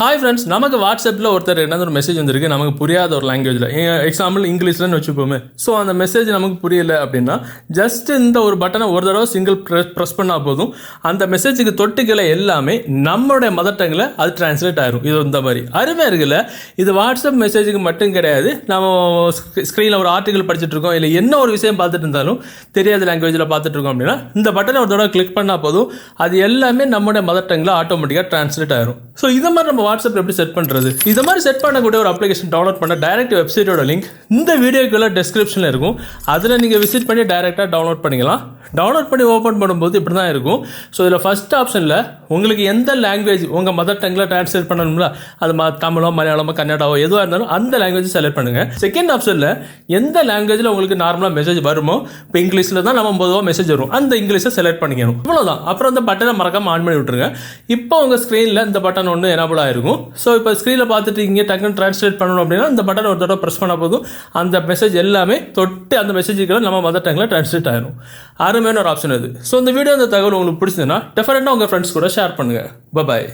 Hi friends நமக்கு வாட்ஸ்அப்பில் ஒருத்தர் என்ன ஒரு மெசேஜ் வந்திருக்கு. நமக்கு புரியாத ஒரு லாங்குவேஜில் எக்ஸாம்பிள் இங்கிலீஷ்லன்னு வச்சுப்போமே. ஸோ அந்த மெசேஜ் நமக்கு புரியல அப்படின்னா ஜஸ்ட் இந்த ஒரு பட்டனை ஒரு தடவை சிங்கிள் ப்ரெஸ் பண்ணால் போதும். அந்த மெசேஜுக்கு தொட்டுக்களை எல்லாமே நம்மளுடைய மதர் டங்கில் அது டிரான்ஸ்லேட் ஆயிரும். இது இந்த மாதிரி. அருமையாக இருக்குல்ல? இது வாட்ஸ்அப் மெசேஜுக்கு மட்டும் கிடையாது. நம்ம ஸ்க்ரீனில் ஒரு ஆர்டிகல் படிச்சுட்டு இருக்கோம். இல்லை என்ன ஒரு விஷயம் பார்த்துட்டு இருந்தாலும் தெரியாத லாங்குவேஜில் பார்த்துட்டு இருக்கோம் அப்படின்னா இந்த பட்டனை ஒரு தடவை கிளிக் பண்ணால் போதும். அது எல்லாமே நம்மளுடைய மதர் டங்கில் ஆட்டோமேட்டிக்காக டிரான்ஸ்லேட் ஆயிரும். ஸோ இதை மாதிரி நம்ம வாட்ஸ்அப் எப்படி செட் பண்ணுறது இதை மாதிரி செட் பண்ணக்கூடிய ஒரு அப்ளிகேஷன் டவுன்லோட் பண்ண டைரக்ட் வெப்சைட்டோட லிங்க் இந்த வீடியோக்குள்ள டிஸ்கிரிப்ஷனில் இருக்கும். அதில் நீங்கள் விசிட் பண்ணி டைரெக்டாக டவுன்லோட் பண்ணிக்கலாம். டவுன்லோட் பண்ணி ஓப்பன் பண்ணும்போது இப்படி தான் இருக்கும். ஸோ இதில் ஃபஸ்ட் ஆப்ஷனில் உங்களுக்கு எந்த லாங்குவேஜ் உங்கள் மதர் டங்கில் டிரான்ஸ்லேட் பண்ணணும்ல அது ம தமிழோ மலையாளமோ கன்னடாவோ எதுவாக இருந்தாலும் அந்த லாங்குவேஜ் செலக்ட் பண்ணுங்கள் செகண்ட் ஆப்ஷனில் எந்த லாங்குவேஜில் உங்களுக்கு நார்மலாக மெசேஜ் வருமோ இப்போ இங்கிலீஷில் தான் நம்ம பொதுவாக மெசேஜ் வரும். அந்த இங்கிலீஷை செலக்ட் பண்ணிக்கணும். இவ்வளோதான் அப்புறம் அந்த பட்டனை மறக்காமல் ஆன் பண்ணி விட்டுருங்க. இப்போ உங்கள் ஸ்க்ரீனில் இந்த பட்டன் ஒன்று எனபிள் ஆயிருக்கும். ஸோ இப்போ ஸ்க்ரீனில் பார்த்துட்டு இங்கே டக்குன்னு ட்ரான்ஸ்லேட் பண்ணணும் அப்படின்னா இந்த பட்டன் ஒரு தடவை ப்ரெஸ் பண்ண போதும். அந்த மெசேஜ் எல்லாமே தொட்டு அந்த மெசேஜுக்கெல்லாம் நம்ம மதர் டங்கில் ட்ரான்ஸ்லேட் ஆயிரும். அருமையான ஒரு ஆப்ஷன் இது ஸோ இந்த வீடியோ அந்த தகவல் உங்களுக்கு பிடிச்சதுன்னா டெஃபினட்டாக உங்கள் ஃப்ரெண்ட்ஸ் கூட ஷேர் பண்ணுங்கள் பாய்